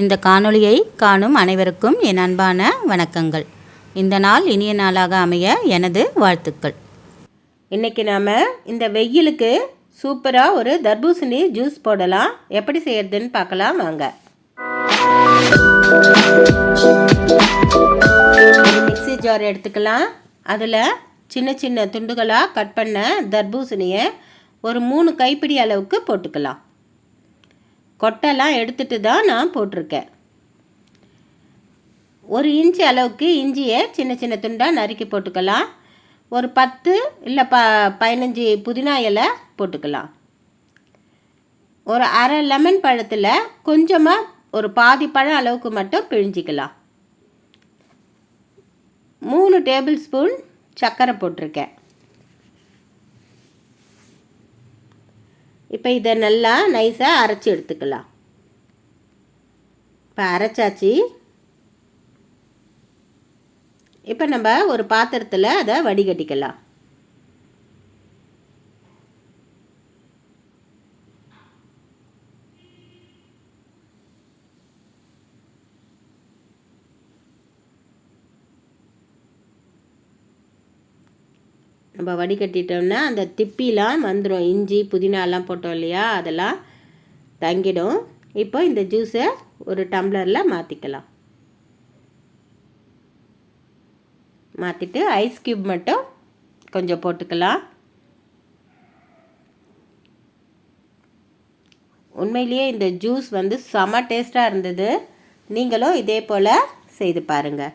இந்த காணொளியை காணும் அனைவருக்கும் என் அன்பான வணக்கங்கள். இந்த நாள் இனிய நாளாக அமைய எனது வாழ்த்துக்கள். இன்றைக்கி நாம் இந்த வெயிலுக்கு சூப்பராக ஒரு தர்பூசணி ஜூஸ் போடலாம். எப்படி செய்யறதுன்னு பார்க்கலாம் வாங்க. மிக்சி மிக்ஸி ஜார் எடுத்துக்கலாம். அதில் சின்ன சின்ன துண்டுகளாக கட் பண்ண தர்பூசணியை ஒரு மூணு கைப்பிடி அளவுக்கு போட்டுக்கலாம். கொட்டைலாம் எடுத்துட்டு தான் நான் போட்டிருக்கேன். ஒரு இன்ச்சு அளவுக்கு இஞ்சியை சின்ன சின்ன துண்டாக நறுக்கி போட்டுக்கலாம். ஒரு பத்து இல்லை ப பதினஞ்சு புதினா இலை போட்டுக்கலாம். ஒரு அரை லெமன் பழத்தில் கொஞ்சமாக ஒரு பாதி பழம் அளவுக்கு மட்டும் பிழிஞ்சிக்கலாம். மூணு டேபிள் ஸ்பூன் சர்க்கரை போட்டிருக்கேன். இப்போ இதை நல்லா நைஸாக அரைச்சி எடுத்துக்கலாம். இப்போ அரைச்சாச்சு. இப்போ நம்ம ஒரு பாத்திரத்தில் அதை வடிகட்டிக்கலாம். நம்ம வடிகட்டிட்டோம்னா அந்த திப்பிலாம் வந்துடும் இஞ்சி புதினாலாம் போட்டோம் இல்லையா? அதெல்லாம் தங்கிடும். இப்போ இந்த ஜூஸை ஒரு டம்ளரில் மாற்றிக்கலாம் மாற்றிட்டு ஐஸ் க்யூப் மட்டும் கொஞ்சம் போட்டுக்கலாம். உண்மையிலேயே இந்த ஜூஸ் வந்து செம டேஸ்ட்டாக இருந்தது. நீங்களும் இதே போல் செய்து பாருங்கள்